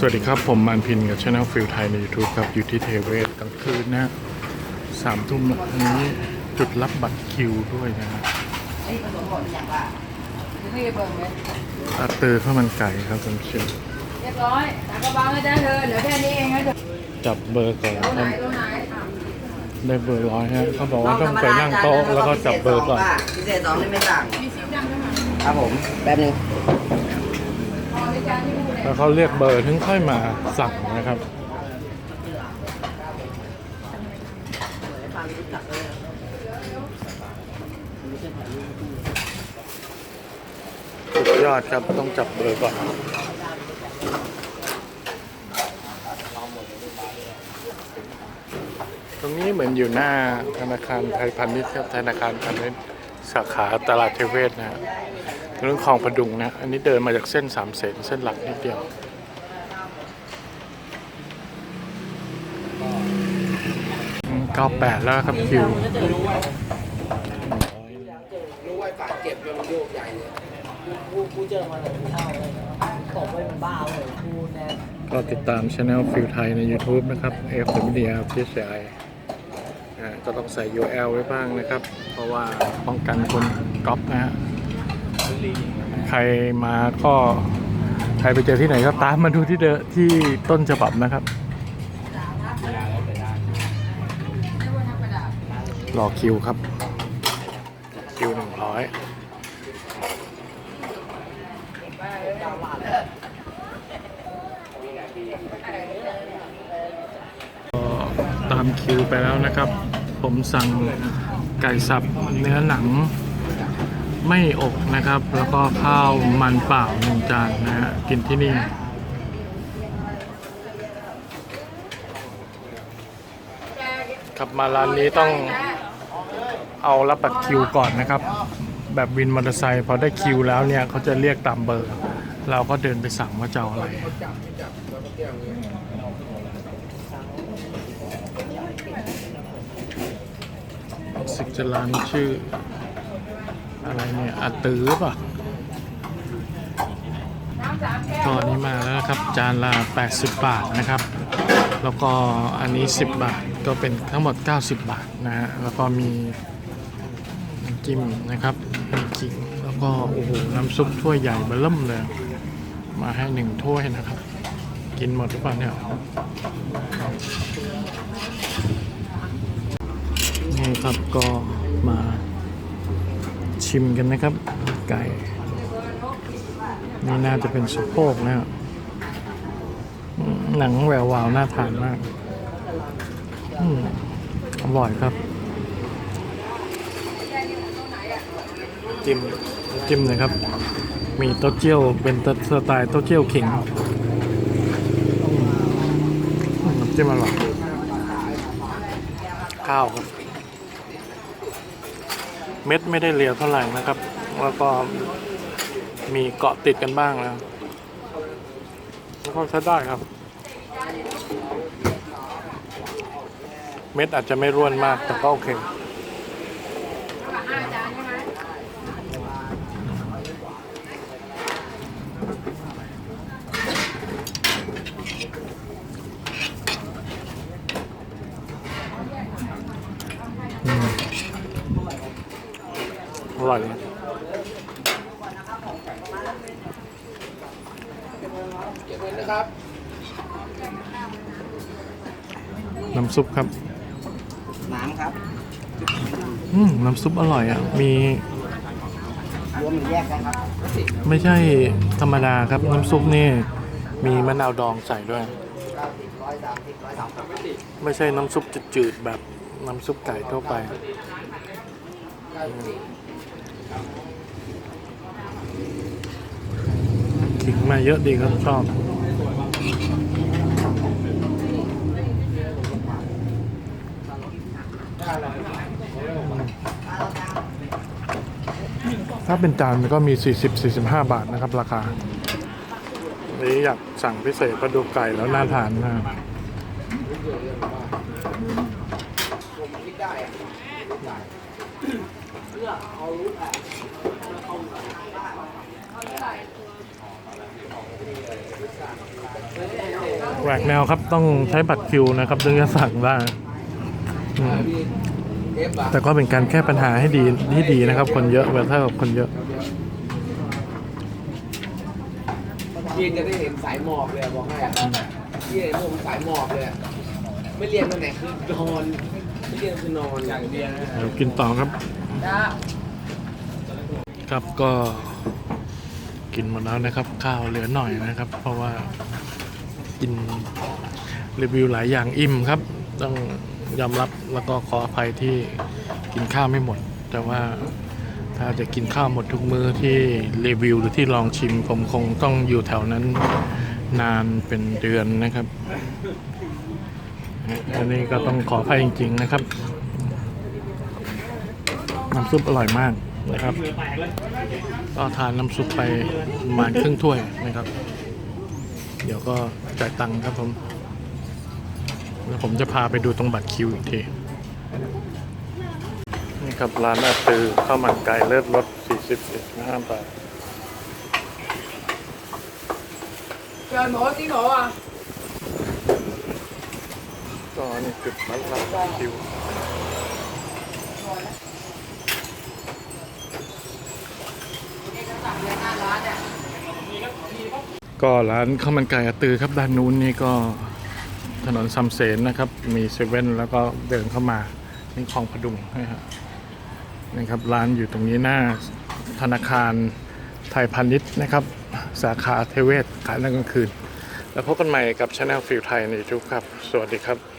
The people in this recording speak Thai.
สวัสดีครับ ผมมันพินกับช anel ฟิลไทยใน YouTube ครับ อยู่ที่เทเวศกลางคืนนะฮะสามทุ่มอันนี้จุดรับบัตรคิวด้วยนะฮะไม่เบิ่งเลยอาเตอร์ข้าวมันไก่ครับคุณผู้ชมเรียบร้อยตากระบังแล้วจ้าเธอเหลือแค่นี้เองนะเธอจับเบอร์ก่อนตัวคไหนรับตัวไหนอะได้เบอร์ร้อยฮะเขาบอกว่าต้องไปนั่งโต๊ะแล้วก็จับเบอร์ก่อนพิเศษสองนี่ไม่สั่งมีซิวดำด้วยมั้ยครับผมแป๊บนึง แล้วเขาเรียกเบอร์ถึงค่อยมาสั่งนะครับสุดยอดครับต้องจับเบอร์ก่อนตรงนี้เหมือนอยู่หน้าธนาคารไทยพาณิชย์ครับธนาคารพาณิชย์สาขาตลาดเทเวศนะฮะ เรื่องคลองประดุงนะ อันนี้เดินมาจากเส้นสามเสนเส้นหลักนิดเดียวเก้าแปดแล้วครับคิวรู้ว่าฝากเก็บจนโยกใหญ่เลยกูกูเจอมาเลยเท่าเลยตบไปมันบ้าเลยกูแน่ก็ติดตามช anel ฟิลไทยใน YouTube นะครับ F W D L T C I ก็ต้องใส่ URL ไว้บ้างนะครับ เพราะว่าป้องกันคนก๊อปนะฮะ ใครมาก็ใครไปเจอที่ไหนก็ตามมาดูที่เดอที่ต้นฉบับนะครับ รอคิวครับ คิวหนึ่งร้อยตามคิวไปแล้วนะครับ ผมสั่งไก่สับเนื้อหนัง ไม่อกนะครับ แล้วก็ข้าวมันเปล่าหนึ่งจานนะฮะกินที่นี่ขับมาร้านนี้ต้องเอารับบัตรคิวก่อนนะครับ แบบวินมอเตอร์ไซค์พอได้คิวแล้วเนี่ยเขาจะเรียกตามเบอร์ เราก็เดินไปสั่งว่าจะเอาอะไรสิกจะร้านชื่อ อะไรเนี่ยอาตือป่ะก็อันนี้มาแล้วนะครับ จานละ 80 บาทนะครับ แล้วก็อันนี้ 10 บาทก็เป็นทั้งหมด 90 บาทนะฮะแล้วก็มีน้ำจิ้มนะครับมีขิงแล้วก็โอ้โหน้ำซุปถ้วยใหญ่เบอร์เริ่มเลย มาให้หนึ่งถ้วยนะครับ กินหมดทุกวันเนี่ยนี่ครับก็มา ชิมกันนะครับ ไก่ นี่น่าจะเป็นสะโพกนะครับหนังแวววาวน่าทานมากอร่อยครับ จิ้มจิ้มเลยครับ มีเต้าเจี้ยวเป็นสไตล์เต้าเจี้ยวขิงน้ำจิ้มอร่อยข้าวครับ เม็ดไม่ได้เรียวเท่าไหร่นะครับ แล้วก็มีเกาะติดกันบ้างแล้วแล้วก็ใช้ได้ครับ เม็ดอาจจะไม่ร่วนมากแต่ก็โอเค ห้าจานใช่ไหม อร่อยเลยน้ำซุปครับ น้ำครับ อืมน้ำซุปอร่อยอะ มีรวมหรือแยกกันครับ ไม่ใช่ธรรมดาครับ น้ำซุปนี่ มีมะนาวดองใส่ด้วยร้อยสามสิบร้อยสามสิบไม่ใช่น้ำซุปจืดๆแบบน้ำซุปไก่ทั่วไป ขิงมาเยอะดีครับชอบถ้าเป็นจานมันก็มี 40-45 บาทนะครับ ราคา นี้อยากสั่งพิเศษปลาดุกไก่แล้วน่าทานมาก เอาลูกแอบแหวกแนวครับต้องใช้บัตรคิวนะครับถึงจะสั่งได้แต่ก็เป็นการแก้ปัญหาให้ดีที่ดีนะครับ คนเยอะเวลาถ้ากับคนเยอะพี่จะได้เห็นสายหมอบเลยบอกให้อะพี่เห็นผมสายหมอบเลยไม่เรียนตำแหนคือนอน เรียนคือนอนอย่างเดียวเดี๋ยวกินต่อครับจ้าครับก็กินหมดแล้วนะครับ ข้าวเหลือหน่อยนะครับ เพราะว่ากินรีวิวหลายอย่างอิ่มครับ ต้องยอมรับแล้วก็ขออภัยที่กินข้าวไม่หมด แต่ว่าถ้าจะกินข้าวหมดทุกมื้อที่รีวิวหรือที่ลองชิมผมคงต้องอยู่แถวนั้นนานเป็นเดือนนะครับ อันนี้ก็ต้องขออภัยจริง ๆ นะครับ น้ำซุปอร่อยมากนะครับ ก็ทานน้ำซุปไปประมาณครึ่งถ้วยนะครับ เดี๋ยวก็จ่ายตังค์ครับผม แล้วผมจะพาไปดูตรงบัตรคิวอีกที นี่ครับร้านอาตือข้าวมันไก่เลิศรส40บาทเชิญหมูที่หมูอะ ก็นี่จุดนัดรับคิวก็ร้านข้าวมันไก่อตือครับด้านนู้นนี่ก็ถนนซัมเสนนะครับ มีเซเว่นแล้วก็เดินเข้ามานี่คลองพดุงนะฮะนี่ครับร้านอยู่ตรงนี้หน้าธนาคารไทยพาณิชย์นะครับ สาขาเทเวศขายในกลางคืน แล้วพบกันใหม่กับช anel ฟิลไทยในยูทูบครับ สวัสดีครับ